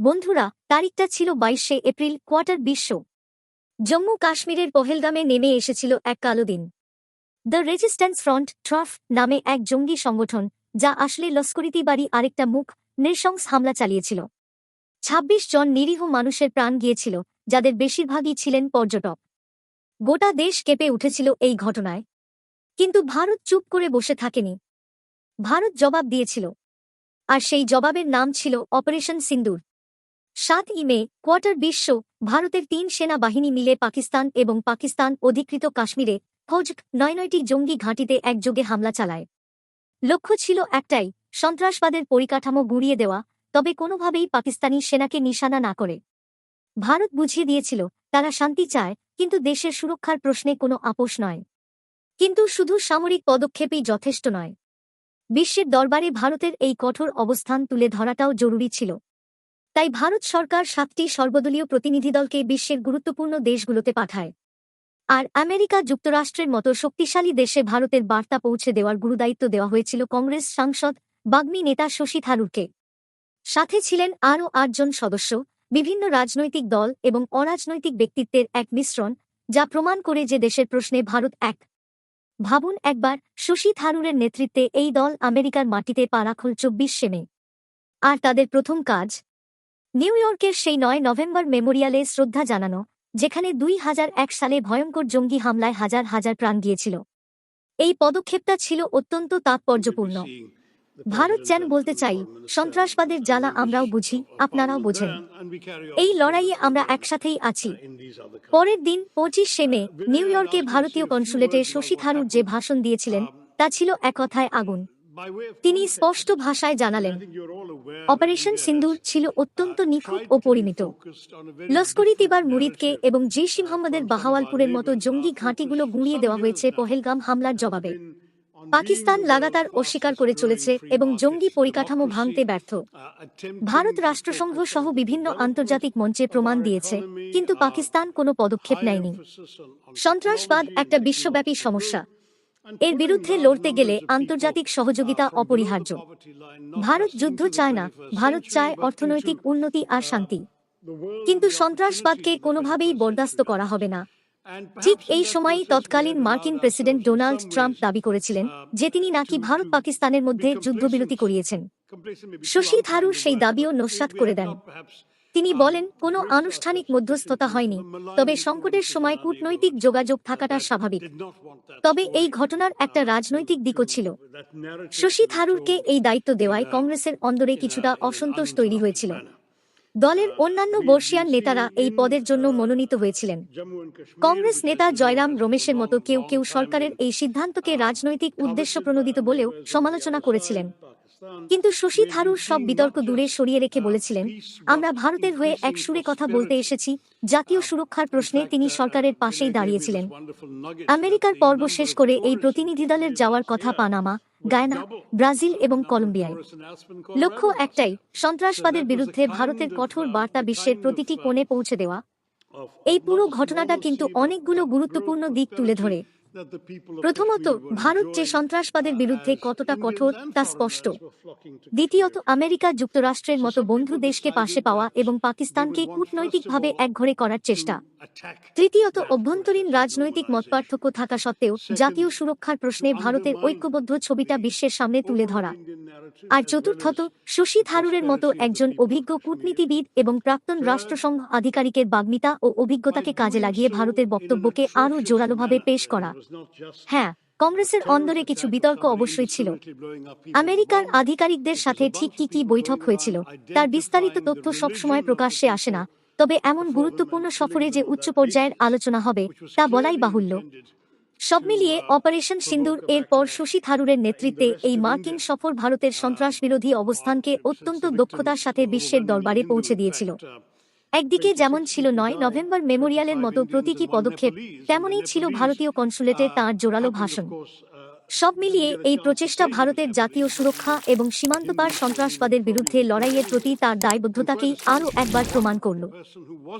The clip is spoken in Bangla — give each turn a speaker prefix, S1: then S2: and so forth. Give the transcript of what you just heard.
S1: বন্ধুরা, তারিখটা ছিল বাইশে এপ্রিল, কোয়ার্টার বিশ্ব। জম্মু কাশ্মীরের পহেলগামে নেমে এসেছিল এক কালো দিন। দ্য রেজিস্ট্যান্স ফ্রন্ট ট্রফ নামে এক জঙ্গি সংগঠন, যা আসলে লস্করিতি বাড়ি আরেকটা মুখ, নৃশংস হামলা চালিয়েছিল। ২৬ জন নিরীহ মানুষের প্রাণ গিয়েছিল, যাদের বেশিরভাগই ছিলেন পর্যটক। গোটা দেশ কেঁপে উঠেছিল এই ঘটনায়। কিন্তু ভারত চুপ করে বসে থাকেনি। ভারত জবাব দিয়েছিল। আর সেই জবাবের নাম ছিল অপারেশন সিন্দুর। সাত ইমে, কোয়ার্টার বিশ্ব, ভারতের তিন সেনা বাহিনী মিলে পাকিস্তান এবং পাকিস্তান অধিকৃত কাশ্মীরে ফৌজ নয় নয়টি জঙ্গি ঘাঁটিতে একযোগে হামলা চালায়। লক্ষ্য ছিল একটাই, সন্ত্রাসবাদের পরিকাঠামো গুঁড়িয়ে দেওয়া, তবে কোনোভাবেই পাকিস্তানি সেনাকে নিশানা না করে। ভারত বুঝিয়ে দিয়েছিল, তারা শান্তি চায়, কিন্তু দেশের সুরক্ষার প্রশ্নে কোনো আপোষ নয়। কিন্তু শুধু সামরিক পদক্ষেপই যথেষ্ট নয়। বিশ্বের দরবারে ভারতের এই কঠোর অবস্থান তুলে ধরাটাও জরুরি ছিল। তাই ভারত সরকার সাতটি সর্বদলীয় প্রতিনিধিদলকে বিশ্বের গুরুত্বপূর্ণ দেশগুলোতে পাঠায়। আর আমেরিকা যুক্তরাষ্ট্রের মতো শক্তিশালী দেশে ভারতের বার্তা পৌঁছে দেওয়ার গুরুদায়িত্ব দেওয়া হয়েছিল কংগ্রেস সাংসদ, বাগ্মী নেতা শশী থারুরকে। সাথে ছিলেন আরও আটজন সদস্য, বিভিন্ন রাজনৈতিক দল এবং অরাজনৈতিক ব্যক্তিত্বের এক মিশ্রণ, যা প্রমাণ করে যে দেশের প্রশ্নে ভারত এক। ভাবুন একবার, শশী থারুরের নেতৃত্বে এই দল আমেরিকার মাটিতে পা রাখল চব্বিশ সেমে আর তাদের প্রথম কাজ নিউ ইয়র্কের সেই নয় নভেম্বর মেমোরিয়ালে শ্রদ্ধা জানানো, যেখানে দুই হাজার এক সালে ভয়ঙ্কর জঙ্গি হামলায় হাজার হাজার প্রাণ গিয়েছিল। এই পদক্ষেপটা ছিল অত্যন্ত তাৎপর্যপূর্ণ। ভারত যেন বলতে চাই, সন্ত্রাসবাদের জ্বালা আমরাও বুঝি, আপনারাও বোঝেন। এই লড়াইয়ে আমরা একসাথেই আছি। পরের দিন, পঁচিশ সেমে নিউ ইয়র্কে ভারতীয় কনসুলেটে শশী থারুর যে ভাষণ দিয়েছিলেন, তা ছিল এক কথায় আগুন। তিনি স্পষ্ট ভাষায় জানালেন, অপারেশন সিন্দুর ছিল অত্যন্ত নিখুঁত ও পরিমিত। লস্করি তিবার মুরিদকে এবং জেইশ মোহাম্মদের বাহাওয়ালপুরের মতো জঙ্গি ঘাঁটিগুলো গুঁড়িয়ে দেওয়া হয়েছে পহেলগাম হামলার জবাবে। পাকিস্তান লাগাতার অস্বীকার করে চলেছে এবং জঙ্গি পরিকাঠামো ভাঙতে ব্যর্থ। ভারত রাষ্ট্রসংঘ সহ বিভিন্ন আন্তর্জাতিক মঞ্চে প্রমাণ দিয়েছে, কিন্তু পাকিস্তান কোনো পদক্ষেপ নেয়নি। সন্ত্রাসবাদ একটা বিশ্বব্যাপী সমস্যা। এর বিরুদ্ধে লড়তে গেলে আন্তর্জাতিক সহযোগিতা অপরিহার্য। ভারত যুদ্ধ চায় না, ভারত চায় অর্থনৈতিক উন্নতি আর শান্তি। কিন্তু সন্ত্রাসবাদকে কোনোভাবেই বরদাস্ত করা হবে না। ঠিক এই সময়ই তৎকালীন মার্কিন প্রেসিডেন্ট ডোনাল্ড ট্রাম্প দাবি করেছিলেন যে তিনি নাকি ভারত পাকিস্তানের মধ্যে যুদ্ধবিরতি করিয়েছেন। শশী থারুর সেই দাবিও নস্যাৎ করে দেন। তিনি বলেন, কোনো আনুষ্ঠানিক মধ্যস্থতা হয়নি, তবে সংকটের সময় কূটনৈতিক যোগাযোগ থাকাটা স্বাভাবিক। তবে এই ঘটনার একটা রাজনৈতিক দিকও ছিল। শশী থারুরকে এই দায়িত্ব দেওয়ায় কংগ্রেসের অন্দরে কিছুটা অসন্তোষ তৈরি হয়েছিল। দলের অন্যান্য বর্ষিয়ান নেতারা এই পদের জন্য মনোনীত হয়েছিলেন। কংগ্রেস নেতা জয়রাম রমেশের মতো কেউ কেউ সরকারের এই সিদ্ধান্তকে রাজনৈতিক উদ্দেশ্য প্রণোদিত বলেও সমালোচনা করেছিলেন। কিন্তু শশী থারুর সব বিতর্ক দূরে সরিয়ে রেখে বলেছিলেন, আমরা ভারতের হয়ে এক সুরে কথা বলতে এসেছি। জাতীয় সুরক্ষার প্রশ্নে তিনি সরকারের পাশেই দাঁড়িয়েছিলেন। আমেরিকার পর্ব শেষ করে এই প্রতিনিধি দলের যাওয়ার কথা পানামা, গায়না, ব্রাজিল এবং কলম্বিয়ায়। লক্ষ্য একটাই, সন্ত্রাসবাদের বিরুদ্ধে ভারতের কঠোর বার্তা বিশ্বের প্রতিটি কোণে পৌঁছে দেওয়া। এই পুরো ঘটনাটা কিন্তু অনেকগুলো গুরুত্বপূর্ণ দিক তুলে ধরে। প্রথমত ভারত যে সন্ত্রাসবাদের বিরুদ্ধে কতটা কঠোর তা স্পষ্ট। দ্বিতীয়ত আমেরিকা যুক্তরাষ্ট্রের মতো বন্ধু দেশকে পাশে পাওয়া এবং পাকিস্তানকে কূটনৈতিকভাবে একঘরে করার চেষ্টা। তৃতীয়ত অভ্যন্তরীণ রাজনৈতিক মতপার্থক্য থাকা সত্ত্বেও জাতীয় সুরক্ষার প্রশ্নে ভারতের ঐক্যবদ্ধ ছবিটা বিশ্বের সামনে তুলে ধরা। আর চতুর্থত শশী থারুরের মতো একজন অভিজ্ঞ কূটনীতিবিদ এবং প্রাক্তন রাষ্ট্রসংঘ আধিকারিকের বাগ্মিতা ও অভিজ্ঞতাকে কাজে লাগিয়ে ভারতের বক্তব্যকে আরও জোরালোভাবে পেশ করা। হ্যাঁ কংগ্রেসের অন্দরে কিছু বিতর্ক অবশ্যই ছিল। আমেরিকার আধিকারিকদের সাথে ঠিক কি কি বৈঠক হয়েছিল, তার বিস্তারিত তথ্য সবসময় প্রকাশ্যে আসে না, তবে এমন গুরুত্বপূর্ণ সফরে যে উচ্চ পর্যায়ের আলোচনা হবে, তা বলাই বাহুল্য। সব মিলিয়ে অপারেশন সিন্দুর এর পর শশী থারুরের নেতৃত্বে এই মার্কিন সফর ভারতের সন্ত্রাস বিরোধী অবস্থানকে অত্যন্ত দক্ষতার সাথে বিশ্বের দরবারে পৌঁছে দিয়েছিল। একদিকে যেমন ছিল নয় নভেম্বর মেমোরিয়ালের মতো প্রতীকী পদক্ষেপ, তেমনই ছিল ভারতীয় কনসুলেটে তাঁর জোরালো ভাষণ। সব মিলিয়ে এই প্রচেষ্টা ভারতের জাতীয় সুরক্ষা এবং সীমান্তপার সন্ত্রাসবাদের বিরুদ্ধে লড়াইয়ের প্রতি তার দায়বদ্ধতাকেই আরও একবার প্রমাণ করল।